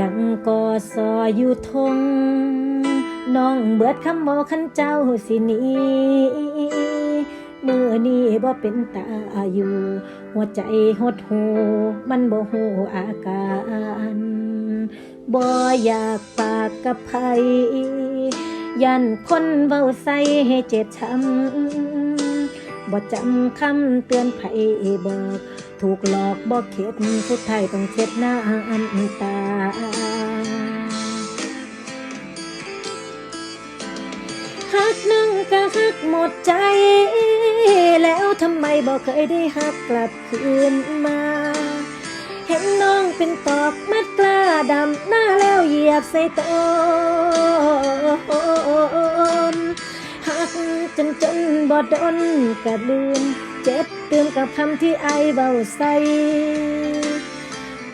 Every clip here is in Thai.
นังกอซออยู่ทง น้องเบิดคำบอกขันเจ้าสิหนีมือนี้บ่เป็นตาอยู่หัวใจหดหูมันบ่หูอาการบ่อยากปากกับไผยันคนเว้าใส่ให้เจ็บช้ำ บ่จำคำเตือนไผบอก ถูกหลอกบอเข็ดสุดท้ายต้องเช็ดหน้าอันตา หักหนึ่งก็หักหมดใจ แล้วทำไมบอกเคยได้หักกลับคืนมา เห็นน้องเป็นตอกมัดกล้าดำหน้าแล้วเหยียบใส่โต จนจนบอดนกะลืม เจ็บเตือนกับคำที่ไอเบาใส่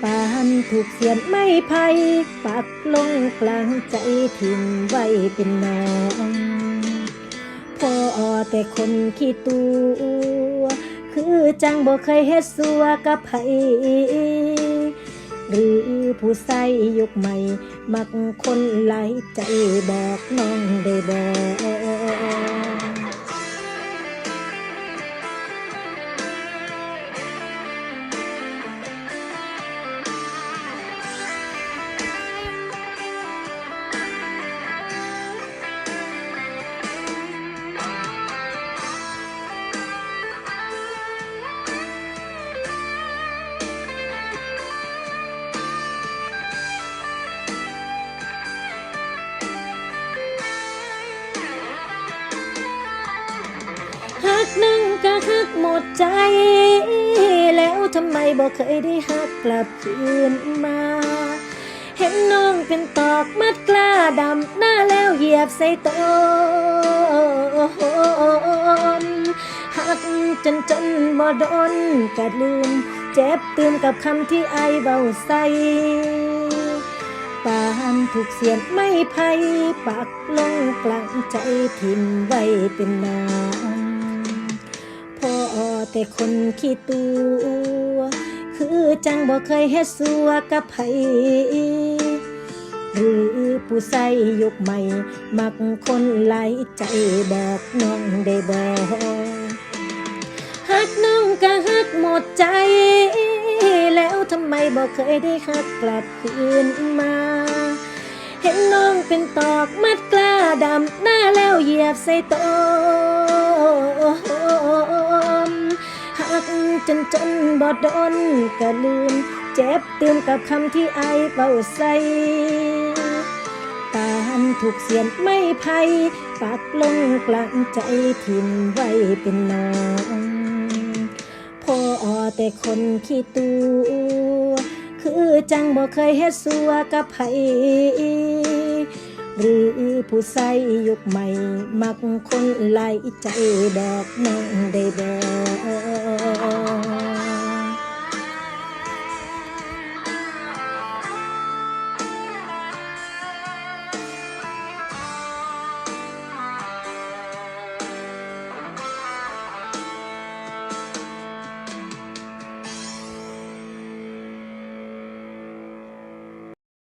ปานถูกเสียนไม่ไพ่ปักลงกลางใจทิ้งไว้เป็นน้องพอแต่คนขี้ตัว คือจังบ่เคยเฮ็ดสัวกับไผหรือผู้ใส่ยุคใหม่ มักคนหลายใจบอกน้องได้บอก ก็หักหมดใจ แล้วทำไมบอกเคยได้หักกลับคืนมา เห็นน้องเป็นตอกมัดกล้าดำหน้าแล้วเหยียบใส่ตนหักจนจนบ่ดนกะลืม เจ็บตือนกับคำที่ไอเบาใส่ปานถูกเสียนไม่ไพ่ปักลงกลางใจทิมไว้เป็นน้องพอ แต่คนขี้ตัว คือจังบ่เคยเฮ็ดสัวกับไผหรือผู้ใส่ยุคใหม่ มักคนไหลใจบอกน้องได้บอกหักน้องก็หักหมดใจ แล้วทำไมบอกเคยได้หักกลับคืนมา เห็นน้องเป็นตอกมัดกล้าดำหน้าแล้วเหยียบใส่โต จนจนบอดนก็ลืม เจ็บเตือนกับคำที่ไอเป่าใส่ตานถูกเสียนไม่ไพ่ปักลงกลางใจทิ่มไว้เป็นน้องพ่อแต่คนขี้ตัวคือจังบ่เคยเฮ็ดสัวกับไผหรือผู้ใส่ยุคใหม่ มักคนหลใจบอกน้องได้บอก